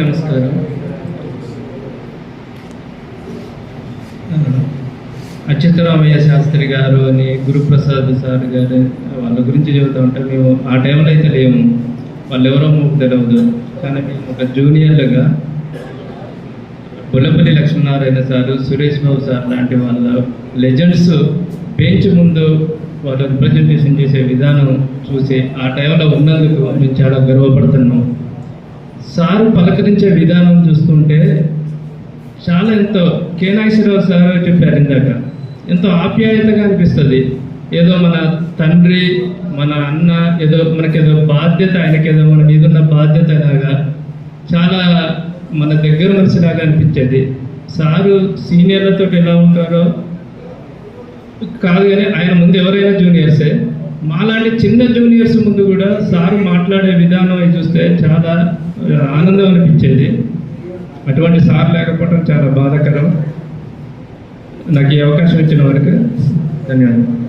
నమస్కారం. అచ్యుతరామయ్య శాస్త్రి గారు అని గురుప్రసాద్ సార్ గారు వాళ్ళ గురించి చెబుతూ ఉంటే మేము ఆ టైంలో అయితే లేము. వాళ్ళు ఎవరో మాకు తెలియదు కానీ మేము ఒక జూనియర్లుగా బుల్లపల్లి లక్ష్మీనారాయణ సారు సురేష్ బాబు సార్ లాంటి వాళ్ళ లెజెండ్స్ బెంచ్ ముందు వాళ్ళు ప్రజెంటేషన్ చేసే విధానం చూసి ఆ టైంలో ఉన్నందుకు మేము చాలా గర్వపడుతున్నాం. సారు పలకరించే విధానం చూస్తుంటే చాలా ఎంతో కేనాశ్వరరావు సార్ చెప్పారు ఇందాక. ఎంతో ఆప్యాయతగా అనిపిస్తుంది. ఏదో మన తండ్రి మన అన్న ఏదో మనకేదో బాధ్యత ఆయనకేదో మన మీద ఉన్న బాధ్యత లాగా చాలా మన దగ్గర మనిషిలాగా అనిపించేది. సారు సీనియర్లతో ఎలా ఉంటారో కాదు కానీ ఆయన ముందు ఎవరైనా జూనియర్సే. మాలాంటి చిన్న జూనియర్స్ ముందు కూడా సారు మాట్లాడే విధానం చూస్తే చాలా ఆనందం అనిపించేది. అటువంటి సార్ లేకపోవడం చాలా బాధాకరం. నాకు ఈ అవకాశం ఇచ్చిన వరకు ధన్యవాదాలు.